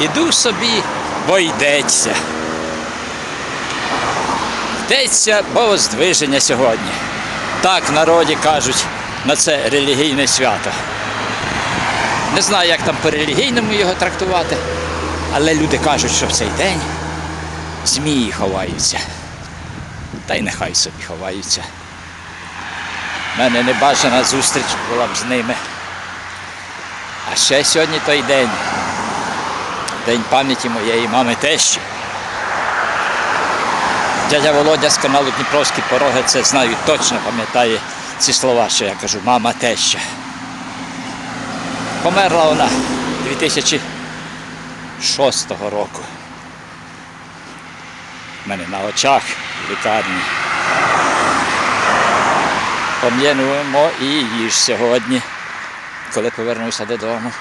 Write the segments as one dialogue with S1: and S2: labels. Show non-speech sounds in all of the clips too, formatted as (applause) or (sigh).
S1: Іду собі, бо йдеться. Йдеться богоздвиження сьогодні. Так народі кажуть на це релігійне свято. Не знаю, як там по-релігійному його трактувати, але люди кажуть, що в цей день змії ховаються. Та й нехай собі ховаються. У мене небажана зустріч була б з ними. А ще сьогодні той день. День пам'яті моєї мами тещі. Дядя Володя з каналу Дніпровські пороги це знаю, точно пам'ятає ці слова, що я кажу, мама теща. Померла вона 2006 року. У мене на очах в лікарні. Пом'януємо і її ж сьогодні, коли повернуся додому.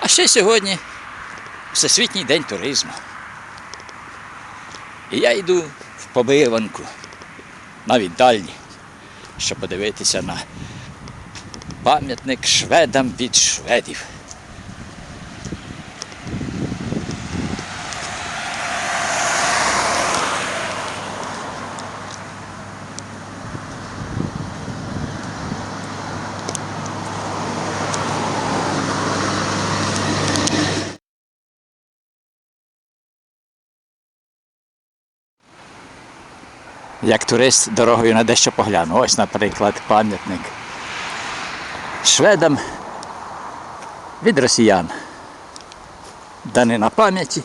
S1: А ще сьогодні Всесвітній день туризму. І я йду в побиванку, навіть дальні, щоб подивитися на пам'ятник шведам від шведів. Як турист дорогою на дещо погляну. Ось, наприклад, пам'ятник шведам від росіян. Данина пам'яті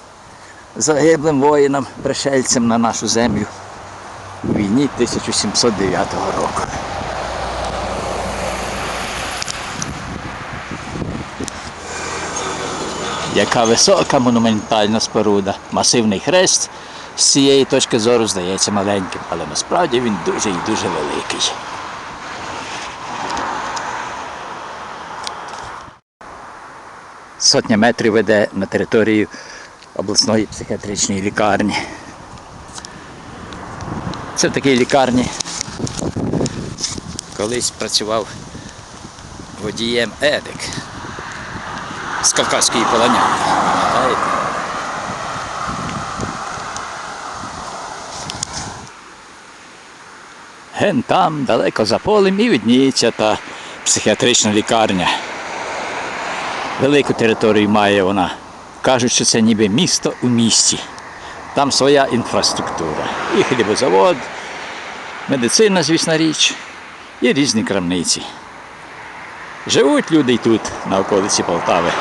S1: загиблим воїнам, пришельцям на нашу землю у війні 1709 року. Яка висока монументальна споруда, масивний хрест з цієї точки зору здається маленьким, але насправді він дуже і дуже великий. Сотня метрів веде на територію обласної психіатричної лікарні. Це в такій лікарні колись працював водієм Едик з Кавказької полонянки. Ген там, далеко за полем, і видніється та психіатрична лікарня. Велику територію має вона. Кажуть, що це ніби місто у місті. Там своя інфраструктура. І хлібозавод, медицина, звісна річ, і різні крамниці. Живуть люди й тут, на околиці Полтави.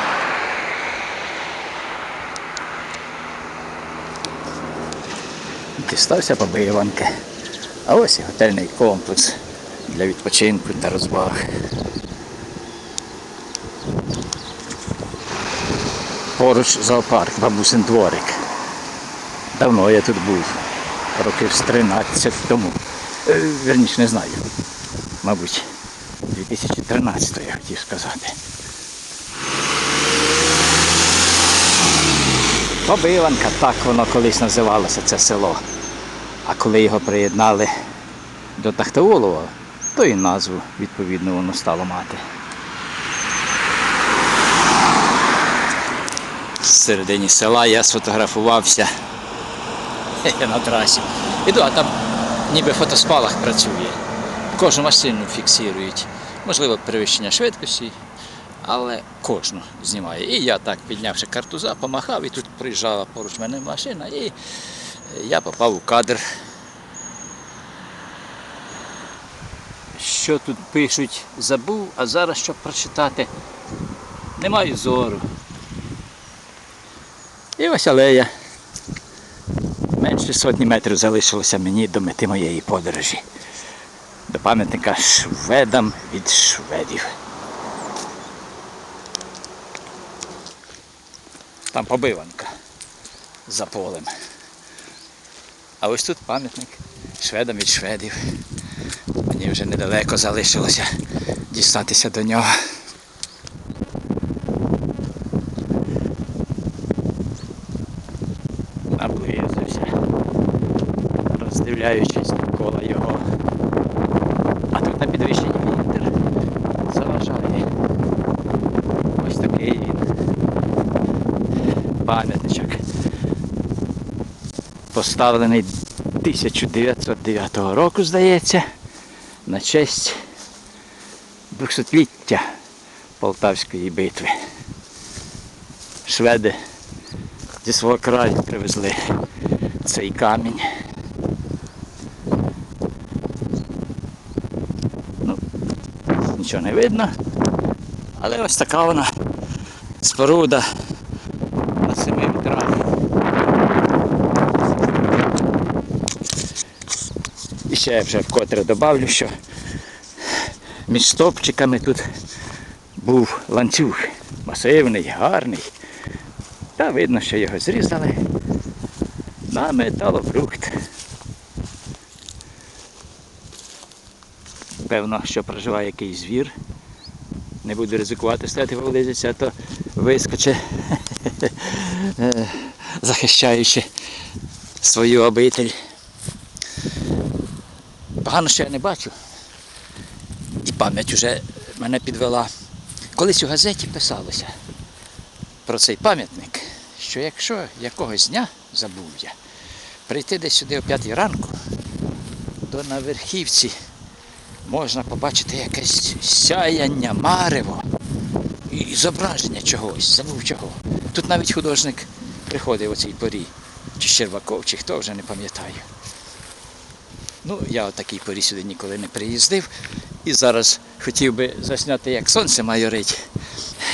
S1: Дістався побиванки. А ось і готельний комплекс для відпочинку та розваг. Поруч зоопарк, бабусин дворик. Давно я тут був, років з 13 тому. Е, Верніше не знаю. Мабуть, 2013 я хотів сказати. Побиванка, так воно колись називалося це село. А коли його приєднали до Тахтаулова, то і назву відповідно воно стало мати. В середині села я сфотографувався на трасі. Іду, а там ніби фотоспалах працює. Кожну машину фіксують. Можливо, перевищення швидкості, але кожну знімає. І я так, піднявши картуза, помахав, і тут приїжджала поруч мене машина, і я попав у кадр. Що тут пишуть, забув, а зараз щоб прочитати, не маю зору. І ось алея. Менше сотні метрів залишилося мені до мети моєї подорожі. До пам'ятника шведам від шведів. Там побиванка за полем. А ось тут пам'ятник шведам від шведів. Мені вже недалеко залишилося дістатися до нього. Наблизився, роздивляючись довкола його. А тут на підвищенні вітер заважає. Ось такий він. Поставлений 1909 року, здається, на честь 200-ліття Полтавської битви. Шведи зі свого краю привезли цей камінь. Ну, нічого не видно, але ось така вона споруда на семи вітрах. І ще вже вкотре добавлю, що між стовпчиками тут був ланцюг масивний, гарний. Та видно, що його зрізали на металобрухт. Певно, що проживає якийсь звір. Не буду ризикувати стати вилизиться, а то вискоче, (laughs) захищаючи свою обитель. Погано, що я не бачу. І пам'ять уже мене підвела. Колись у газеті писалося про цей пам'ятник, що якщо якогось дня забув я прийти десь сюди о п'ятій ранку, то на верхівці можна побачити якесь сяяння, марево і зображення чогось, забув чого. Тут навіть художник приходив у цій порі, чи Щербаков, чи хто вже не пам'ятаю. Ну, я о такій порі сюди ніколи не приїздив. І зараз хотів би засняти, як сонце майорить,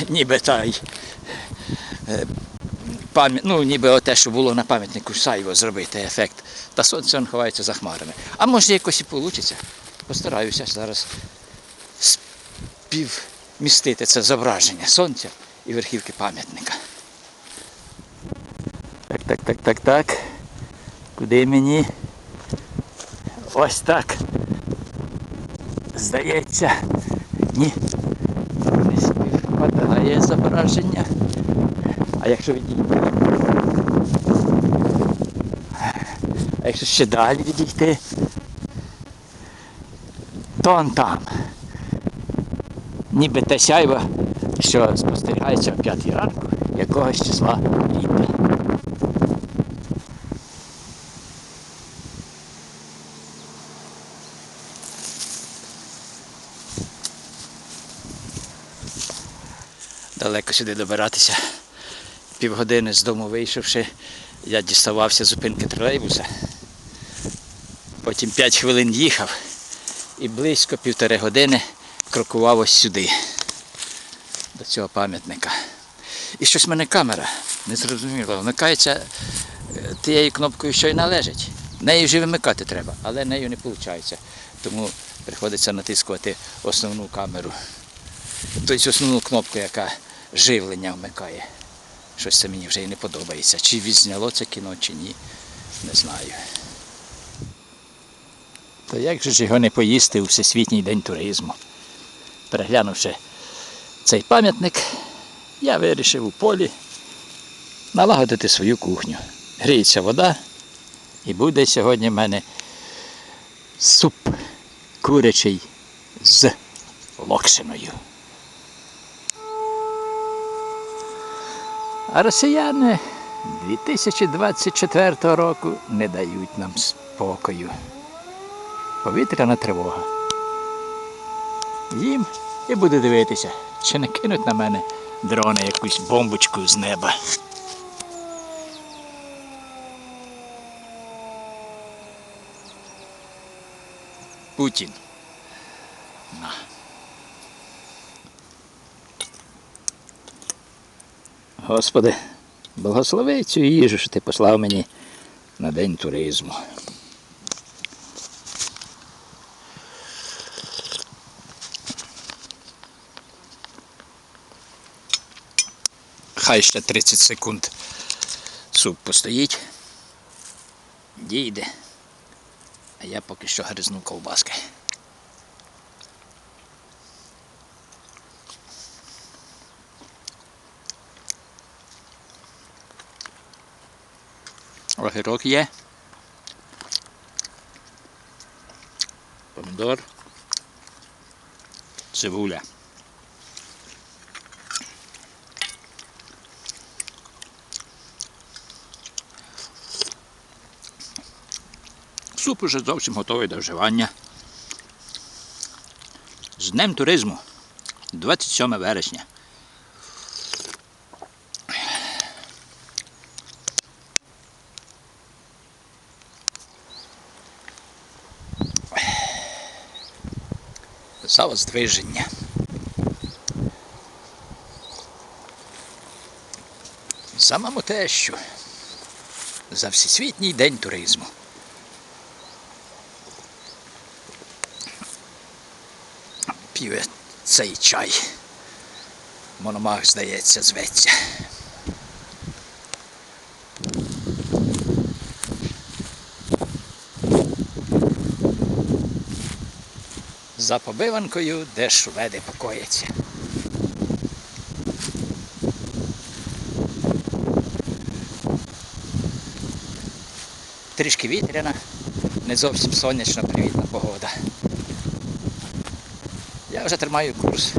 S1: ніби та й е, ну, ніби оте, що було на пам'ятнику Сайво зробити ефект. Та сонце он ховається за хмарами. А може якось і вийде. Постараюся зараз співмістити це зображення сонця і верхівки пам'ятника. Так, так, так, так, так. Куди мені? Ось так. Здається, ні. Не співпадає зображення. А якщо відійти? А якщо ще далі відійти, то он там. Ніби те сяйво, що спостерігається о п'ятій ранку якогось числа літа. Далеко сюди добиратися. Півгодини з дому вийшовши, я діставався з зупинки тролейбуса. Потім 5 хвилин їхав і близько півтори години крокував ось сюди, до цього пам'ятника. І щось в мене камера не зрозуміло. Вмикається е, тією кнопкою, що й належить. Нею вже вимикати треба, але нею не виходить. Тому приходиться натискувати основну камеру. Тобто основну кнопку, яка живлення вмикає. Щось це мені вже і не подобається. Чи відзняло це кіно, чи ні, не знаю. То як же ж його не поїсти у Всесвітній день туризму? Переглянувши цей пам'ятник, я вирішив у полі налагодити свою кухню. Гріється вода, і буде сьогодні в мене суп курячий з локшиною. А росіяни 2024 року не дають нам спокою. Повітряна тривога. Їм і буду дивитися, чи не кинуть на мене дрони якусь бомбочку з неба. Путін. Господи, благослови цю їжу, що ти послав мені на день туризму. Хай ще 30 секунд суп постоїть, дійде, а я поки що гризну ковбаски. Огірок є. Помідор. Цибуля. суп уже зовсім готовий до вживання. З Днем туризму. 27 вересня. За воздвиження. За маму тещу. За Всесвітній день туризму. П'є цей чай. Мономах, здається, зветься. За побиванкою, де шведи покояться. Трішки вітряна, не зовсім сонячна, привітна погода. Я вже тримаю курс